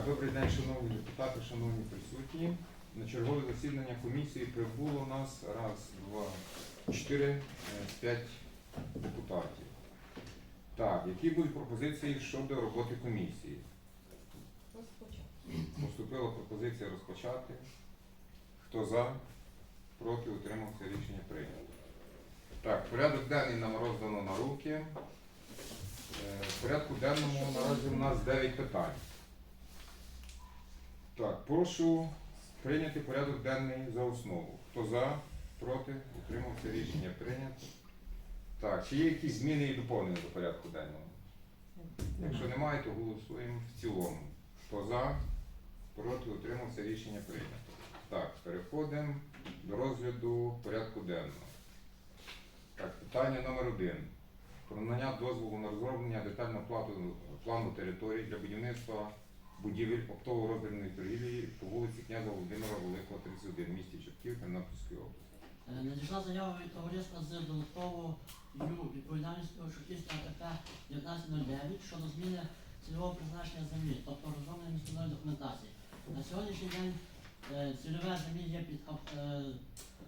Так, добрий день, шановні депутати, шановні присутні. На чергове засідання комісії прибуло нас раз, два, чотири, е, п'ять депутатів. Так, які будуть пропозиції щодо роботи комісії? Поступила пропозиція розпочати. Хто за? Проти утримався рішення прийнято. Так, порядок денний нам роздано на руки. Е, В порядку денному наразі у нас 9 питань. Так, прошу прийняти порядок денний за основу. Хто за, проти, утримався рішення прийнято. Так, чи є якісь зміни і доповнення до порядку денного? Якщо немає, то голосуємо в цілому. Хто за, проти, утримався рішення прийнято. Так, переходимо до розгляду порядку денного. Так, питання номер один. Про надання дозволу на розроблення детального плану, території для будівництва будівель оптово-роздрібної торгівлі по вулиці князя Володимира Великого, 31, в місті Чортків, Тернопільської області. Е, Надійшла заява від товариства з додатковою відповідальністю Шуківська АТП 1909 щодо зміни цільового призначення землі, тобто розроблення місцевої документації. На сьогоднішній день е, цільове землі є під е,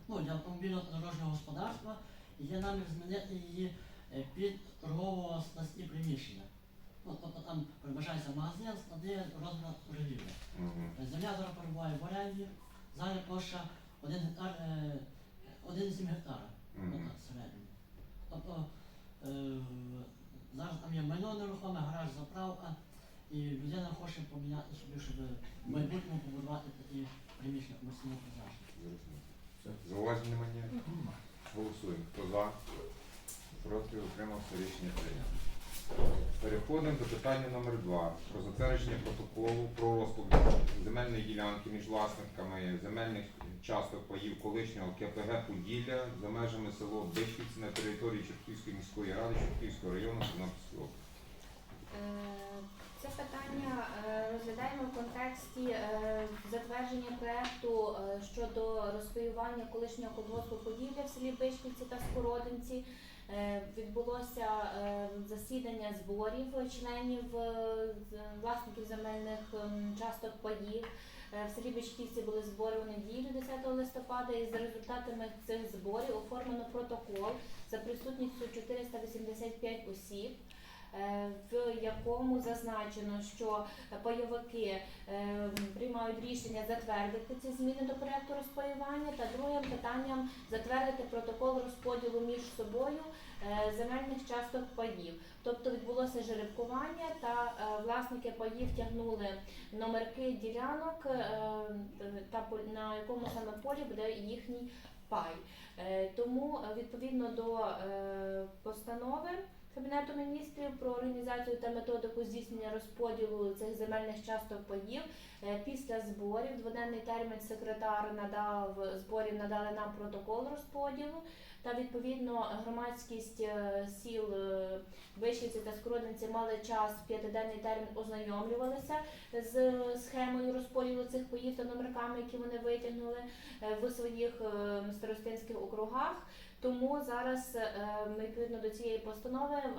ну, для автомобільного дорожнього господарства і є намір змінити її під торгово-складські приміщення. Ну, тобто там передбачається магазин, склади, розмір торгівлі. Мгм. Земля зараз перебуває в оренді, загальна площа 1 гектар, е, 1,7 гектара Мгм. ну, так. Тобто е, зараз там є майно нерухоме, гараж, заправка, і людина хоче поміняти собі, щоб в майбутньому побудувати такі приміщення комерційного призначення. Зауважень немає? Голосуємо. Хто за? Проти утримався рішення прийнято. Переходимо до питання номер два. Про затвердження протоколу про розподіл земельної ділянки між власниками земельних часток паїв колишнього КПГ Поділля за межами село Бишківці на території Чортківської міської ради Чортківського району Тернопільської області. Це питання е, розглядаємо в контексті е, затвердження проекту е, щодо розпаювання колишнього колгоспу Поділля в селі Бишківці та Скородинці. Відбулося засідання зборів членів власників земельних ем, часток паїв. В селі Бишківці були збори у неділю 10 листопада, і за результатами цих зборів оформлено протокол за присутністю 485 осіб в якому зазначено, що пайовики е, приймають рішення затвердити ці зміни до проекту розпаювання, та другим питанням затвердити протокол розподілу між собою е, земельних часток паїв. Тобто відбулося жеребкування, та е, власники паїв тягнули номерки ділянок е, та на якому саме полі буде їхній пай. Е, Тому е, відповідно до е, постанови. Кабінету міністрів про організацію та методику здійснення розподілу цих земельних часток паїв. Е, Після зборів дводенний термін секретар надав зборів надали нам протокол розподілу. Та відповідно громадськість е, сіл е, Вишівці та Скородинці мали час п'ятиденний термін ознайомлювалися з схемою розподілу цих паїв та номерками, які вони витягнули в своїх старостинських округах. Тому зараз е, ми відповідно до цієї постанови е,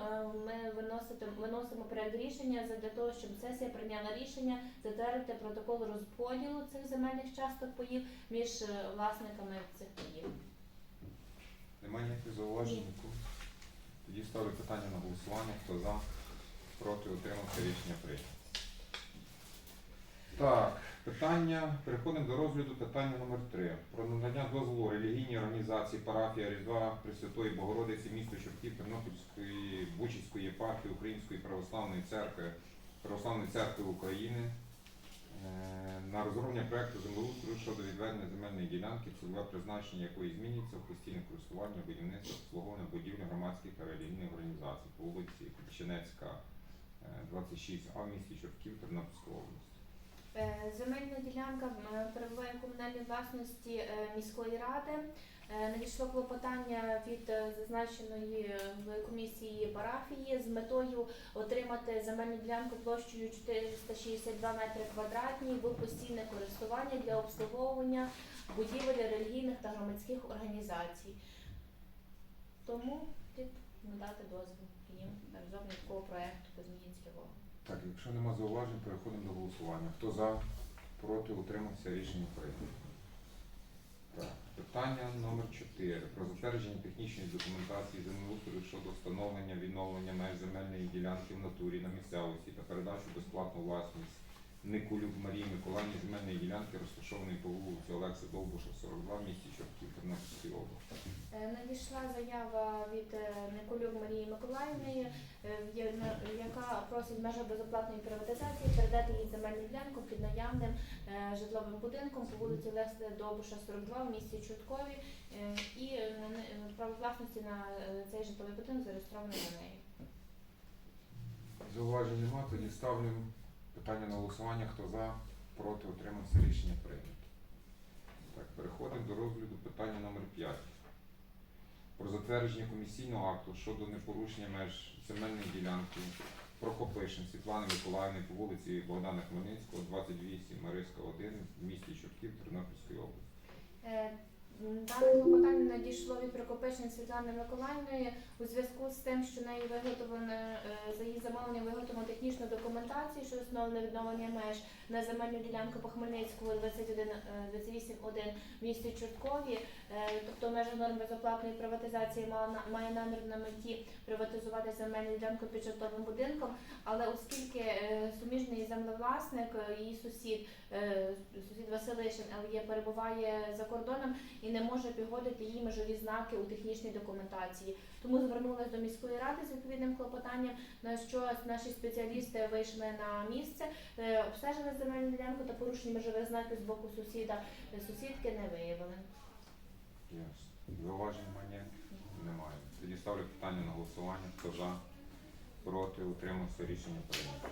ми виносити, виносимо проект рішення для того, щоб сесія прийняла рішення затвердити протокол розподілу цих земельних часток паїв між е, власниками цих паїв. Немає ніяких зауважень? Тоді ставлю питання на голосування. Хто за? Проти утримався рішення прийнято. Так, питання. Переходимо до розгляду питання номер 3 Про надання дозволу релігійній організації парафія Різдва Пресвятої Богородиці місто Чортків Тернопільської Бучицької єпархії Української православної церкви Православної церкви України е, на розроблення проекту землеустрою щодо відведення земельної ділянки, цільове призначення якої змінюється в постійне користування, будівництво, обслуговування будівлі громадських та релігійних організацій по вулиці Купчинецька, е, 26А в місті Чортків Тернопільської області. Е, Земельна ділянка перебуває в комунальній власності е, міської ради. Е, Надійшло клопотання від зазначеної комісії парафії з метою отримати земельну ділянку площею 462 метри квадратні в постійне користування для обслуговування будівель релігійних та громадських організацій. Тому слід надати дозвіл їм на розроблення такого проекту по зміні. Так, якщо нема зауважень, переходимо до голосування. Хто за, проти, утримався, рішення прийнято. Так, питання номер 4. Про затвердження технічної документації землеустрою щодо встановлення відновлення меж земельної ділянки в натурі на місцевості та передачу безплатну власність Никулюк Марії Миколаївні земельної ділянки, розташованої по вулиці Олекси Довбуша, 42, в місті Чортків, Тернопільської області. Е, Надійшла заява від е, Николюк Марії Миколаївни, е, яка просить в межах безоплатної приватизації передати їй земельну ділянку під наявним житловим будинком по вулиці Лесли Довбуша, 42 в місті Чорткові. І право власності на цей житловий будинок зареєстрований на неї. Зауважень нема, тоді ставлю питання на голосування. Хто за, проти, утримався, рішення прийнято. Так, переходимо до розгляду питання номер 5. Про затвердження комісійного акту щодо непорушення меж земельної ділянки Прокопишин Світлани Миколаївни по вулиці Богдана Хмельницького, 28, Мариська 1, в місті Чортків, Тернопільської області. Дане клопотання надійшло від Прокопишин Світлани Миколаївної у зв'язку з тим, що нею виготовлено е, за її замовлення виготовлено технічну документацію, що основне відновлення меж на земельну ділянку по Хмельницькому 21, е, 28.1 в місті Чорткові. Е, Тобто в межах норм безоплатної приватизації має намір на меті приватизувати земельну ділянку під житловим будинком, але оскільки суміжний землевласник, її сусід, сусід Василишин ЛЄ перебуває за кордоном і не може погодити її межові знаки у технічній документації. Тому звернулася до міської ради з відповідним клопотанням, на що наші спеціалісти вийшли на місце, е, обстежили земельну ділянку та порушення межових знаків з боку сусіда. е, Сусідки не виявили. Немає? Немає. Тоді ставлю питання на голосування. Хто за, проти, утримався, рішення прийнято.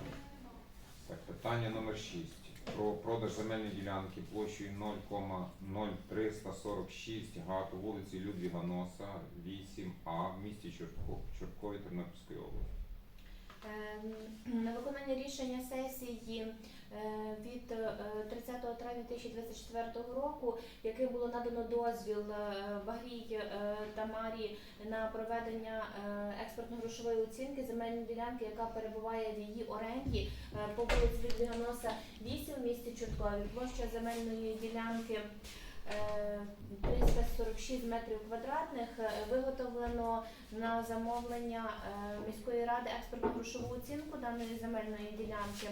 Так, питання номер 6. Про продаж земельної ділянки площею 0,0346 га по вулиці Людвіга Носа, 8А в місті Чортко- Чорткові Тернопільської області. Ем, На виконання рішення сесії е, від е, 30 травня 2024 року, яким було надано дозвіл е, Багрій е, Тамарі на проведення е, експортно-грошової оцінки земельної ділянки, яка перебуває в її оренді е, по вулиці Людвіга Носа 8 в місті Чорткові. Площа земельної ділянки е, 346 метрів квадратних е, виготовлено на замовлення е, міської ради експортно-грошову оцінку даної земельної ділянки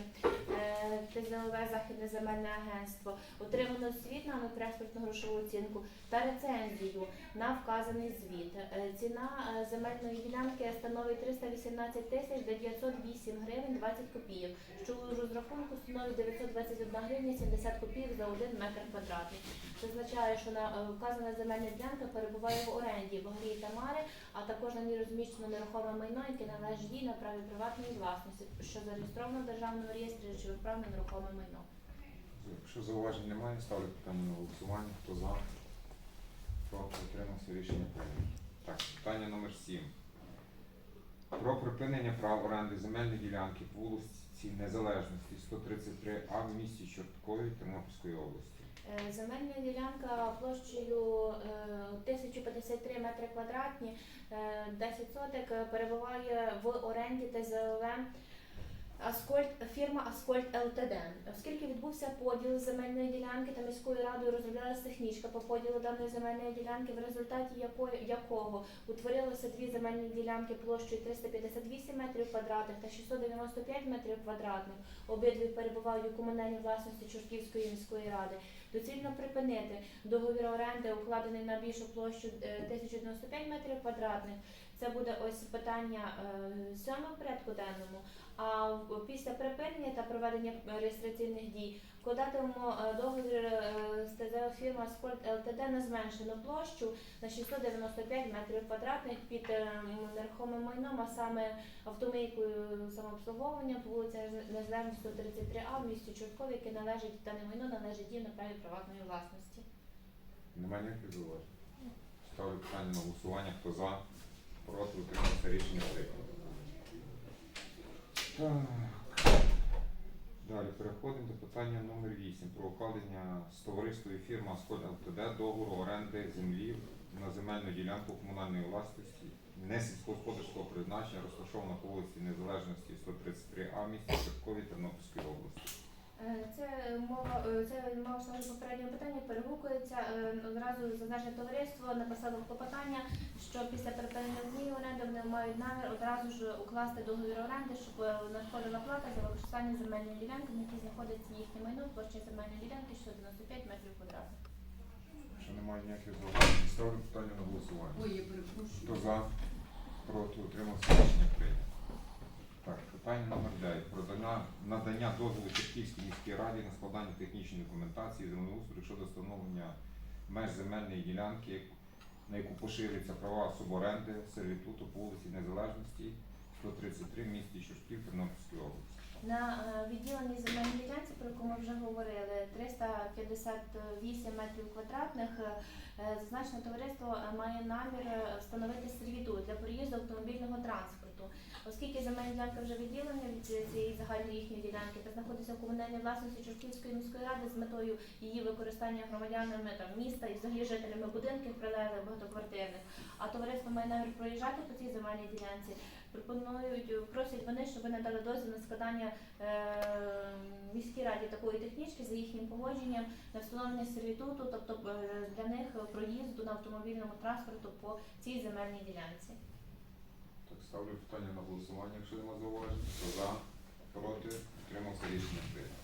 е, ТЗОВ Західне земельне агентство. Отримано звіт на експортно-грошову оцінку та рецензію на вказаний звіт. Е, Ціна е, земельної ділянки становить 318 тисяч 908 гривень 20 копійок, що у розрахунку становить 921 гривня 70 копійок за 1 метр квадратний. Це означає, що на е, вказана земельна ділянка перебуває в оренді в Грі Тамари, а також на ній розміщено нерухоме майно, яке належить їй на праві приватної власності, що зареєстровано в державному реєстрі речових прав на нерухоме майно. Якщо зауважень немає, ставлю питання на голосування. Хто за, проти, утримався, рішення прийнято. Так, питання номер 7. Про припинення прав оренди земельної ділянки по вулиці Незалежності 133А в місті Чорткові Тернопільської області. Е, Земельна ділянка площею е, 1053 метри квадратні, е, 10 соток е, перебуває в оренді ТЗОВ Аскольд, фірма Аскольд ЛТД. Оскільки відбувся поділ земельної ділянки та міською радою розроблялася технічка по поділу даної земельної ділянки, в результаті якої, якого утворилося дві земельні ділянки площею 358 метрів квадратних та 695 метрів квадратних. Обидві перебувають у комунальній власності Чортківської міської ради. Доцільно припинити договір оренди, укладений на більшу площу е, 1095 метрів квадратних. Це буде ось питання е, сьоме в порядку денному. А після припинення та проведення реєстраційних дій вкладатимемо е, договір е, з ТЗО фірма Спорт ЛТД на зменшену площу на 695 метрів квадратних під е, м, нерухомим майном, а саме автомийкою самообслуговування по вулиці Незалежності 133А в місті Чорткові, яке належить дане майно належить їм на праві приватної власності. Немає ніяких зауважень? Ставлю питання на голосування. Хто за, проти, утримався, рішення прийнято. Далі переходимо до питання номер 8 про укладення з товариствою фірма Аскольд ЛТД договору оренди землі на земельну ділянку комунальної власності не сільськогосподарського призначення, розташована по вулиці Незалежності 133А, місті Чорткові Тернопільської області. Е, Це мова, е, це мова саме попереднього питання перегукується. Е, Одразу зазначене товариство написало клопотання, що після припинення дії оренди вони мають намір одразу ж укласти договір оренди, щоб надходила плата за використання земельної ділянки, на якій знаходиться їхнє майно, площа земельної ділянки 695 метрів квадратних. Що немає ніяких зауважень, ставлю питання на голосування. Ой, я перепрошую. Хто за? Проти утримався рішення прийнято. Питання номер 9. Про надання дозволу Черківській міській раді на складання технічної документації землеустрою щодо встановлення меж земельної ділянки, на яку поширюються права суборенди, сервітуту по вулиці Незалежності 133 в місті Чортків Тернопільської області. На відділенні відділеній земельній ділянці, про яку ми вже говорили, 358 метрів квадратних, е, зазначене товариство е, має намір е, встановити сервітут для проїзду автомобільного транспорту. Оскільки земельна ділянка вже відділена від цієї загальної їхньої ділянки та знаходиться в комунальній власності Чортківської міської ради з метою її використання громадянами там, міста і взагалі жителями будинків прилеглих багатоквартирних, а товариство має намір проїжджати по цій земельній ділянці, пропонують, просять вони, щоб ви надали дозвіл на складання е, міській раді такої технічки за їхнім погодженням на встановлення сервітуту, тобто е, для них проїзду на автомобільному транспорту по цій земельній ділянці. Так, ставлю питання на голосування, якщо нема зауважень. Хто за? Проти отримався рішення прийнято.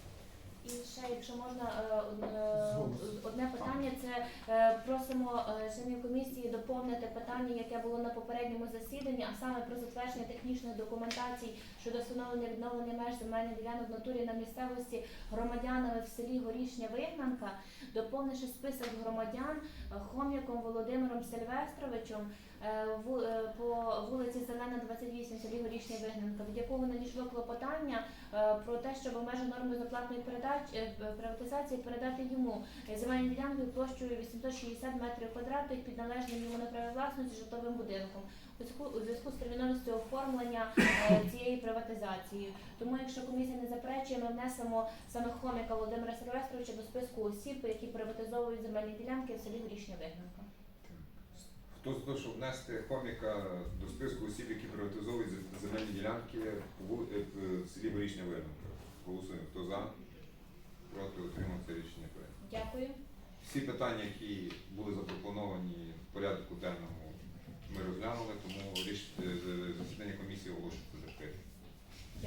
І ще, якщо можна, е, одне- одне питання, це е, просимо е, членів комісії доповнити питання, яке було на попередньому засіданні, а саме про затвердження технічної документації щодо встановлення відновлення меж земельних ділянок в натурі на місцевості громадянами в селі Горішня Вигнанка, доповнивши список громадян е, Хом'яком Володимиром Сильвестровичем е, е, по вулиці Зелена, 28 в селі Горішня Вигнанка, від якого надійшло клопотання е, про те, щоб в норми заплатної передач е, приватизації передати йому земельні ділянки площею 860 метрів квадратних під належним йому на праві власності житловим будинком. У зв'язку- з терміновістю оформлення е, цієї приватизації. Тому, якщо комісія не заперечує, ми внесемо саме Хоміка Володимира Сильвестровича до списку осіб, які приватизовують земельні ділянки в селі Горішня Вигнанка. Хто за внести коміка до списку осіб, які приватизовують земельні ділянки вули- е, в селі Горішня Вирненка? Голосуємо. Хто за? Проти утримався рішення прийнято. Дякую. Всі питання, які були запропоновані в порядку денному, ми розглянули, тому е, засідання комісії оголошується закритим.